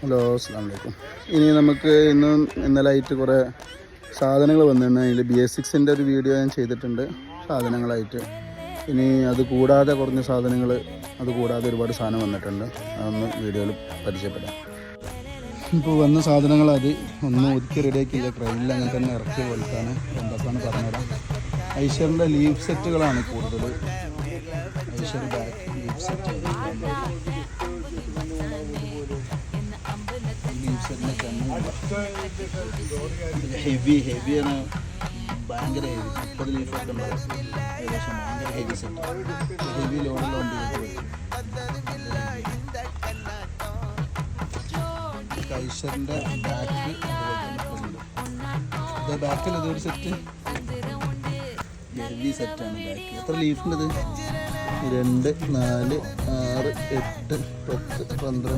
Hello അസ്സാം വലൈക്കും ഇനി നമുക്ക് ഇന്ന് ഇന്നലെ ആയിട്ട് കുറേ സാധനങ്ങൾ വന്നിട്ടുണ്ട് അതിൽ ബി എസ് സിക്സിന്റെ ഒരു വീഡിയോ ഞാൻ ചെയ്തിട്ടുണ്ട്. സാധനങ്ങളായിട്ട്. ഇനി അത് കൂടാതെ കുറഞ്ഞ സാധനങ്ങൾ അത് കൂടാതെ ഒരുപാട് സാധനം വന്നിട്ടുണ്ട്. അതൊന്ന് വീഡിയോയിൽ പരിചയപ്പെടാം. ഇപ്പോൾ വന്ന സാധനങ്ങൾ അത് ഒന്ന് ഒതുക്കി റെഡിയാക്കിയില്ല ട്രെയിനിൽ അങ്ങനെ തന്നെ ഇറക്കി പോലത്താണ് എന്തൊക്കെയാണ് പറഞ്ഞുതരാം. ഐശ്വറിന്റെ ലീവ് സെറ്റുകളാണ് കൂടുതൽ ഐശ്വർ ലീവ് സെറ്റ് ഹെവി ഹെവിയാണ് ഭയങ്കര ഹെവി മുപ്പത് ലീഫൊക്കെ ഏകദേശം ഭയങ്കര ഹെവി സെറ്റ് ഹെവി പറ്റും. ഐശ്വറിന്റെ ബാക്ക് ബാക്കിൽ ഇതൊരു സെറ്റ് ഹെവി സെറ്റാണ് ബാക്ക് എത്ര ലീഫുണ്ട് രണ്ട് നാല് ആറ് എട്ട് പത്ത് പന്ത്രണ്ട്.